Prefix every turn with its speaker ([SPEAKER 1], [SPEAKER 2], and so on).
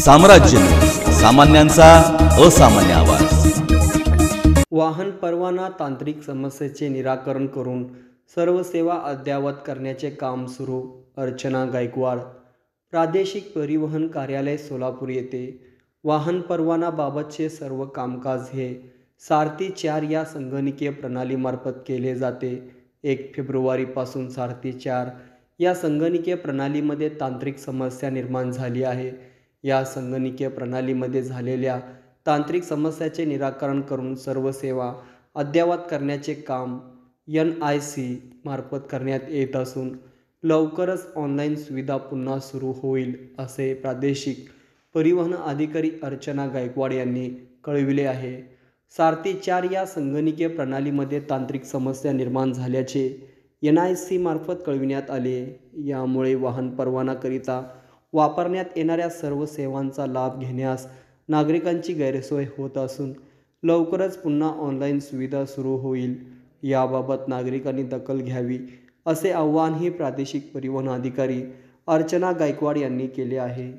[SPEAKER 1] साम्राज्य सामान्यांचा असामान्य आवाज.
[SPEAKER 2] वाहन परवाना तांत्रिक समस्येचे निराकरण करून सर्व सेवा अद्ययावत करण्याचे काम सुरू अर्चना गायकवाड. प्रादेशिक परिवहन कार्यालय सोलापूर येथे वाहन परवानाबाबतचे सर्व कामकाज हे सारथी चार या संगणकीय प्रणालीमार्फत केले जाते. एक फेब्रुवारीपासून सारथी चार या संगणकीय प्रणालीमध्ये तांत्रिक समस्या निर्माण झाली आहे. या संगणकीय प्रणालीमध्ये झालेल्या तांत्रिक समस्याचे निराकरण करून सर्व सेवा अद्ययावत करण्याचे काम एन आय सी मार्फत करण्यात येत असून लवकरच ऑनलाईन सुविधा पुन्हा सुरू होईल असे प्रादेशिक परिवहन अधिकारी अर्चना गायकवाड यांनी कळविले आहे. सारथी चार या संगणकीय प्रणालीमध्ये तांत्रिक समस्या निर्माण झाल्याचे एन आय सी मार्फत कळविण्यात आले. यामुळे वाहन परवानाकरिता वापरण्यात येणाऱ्या सर्व सेवांचा लाभ घेण्यास नागरिकांची गैरसोय होत असून लवकरच पुन्हा ऑनलाईन सुविधा सुरू होईल. याबाबत नागरिकांनी दखल घ्यावी असे आवाहनही प्रादेशिक परिवहन अधिकारी अर्चना गायकवाड यांनी केले आहे.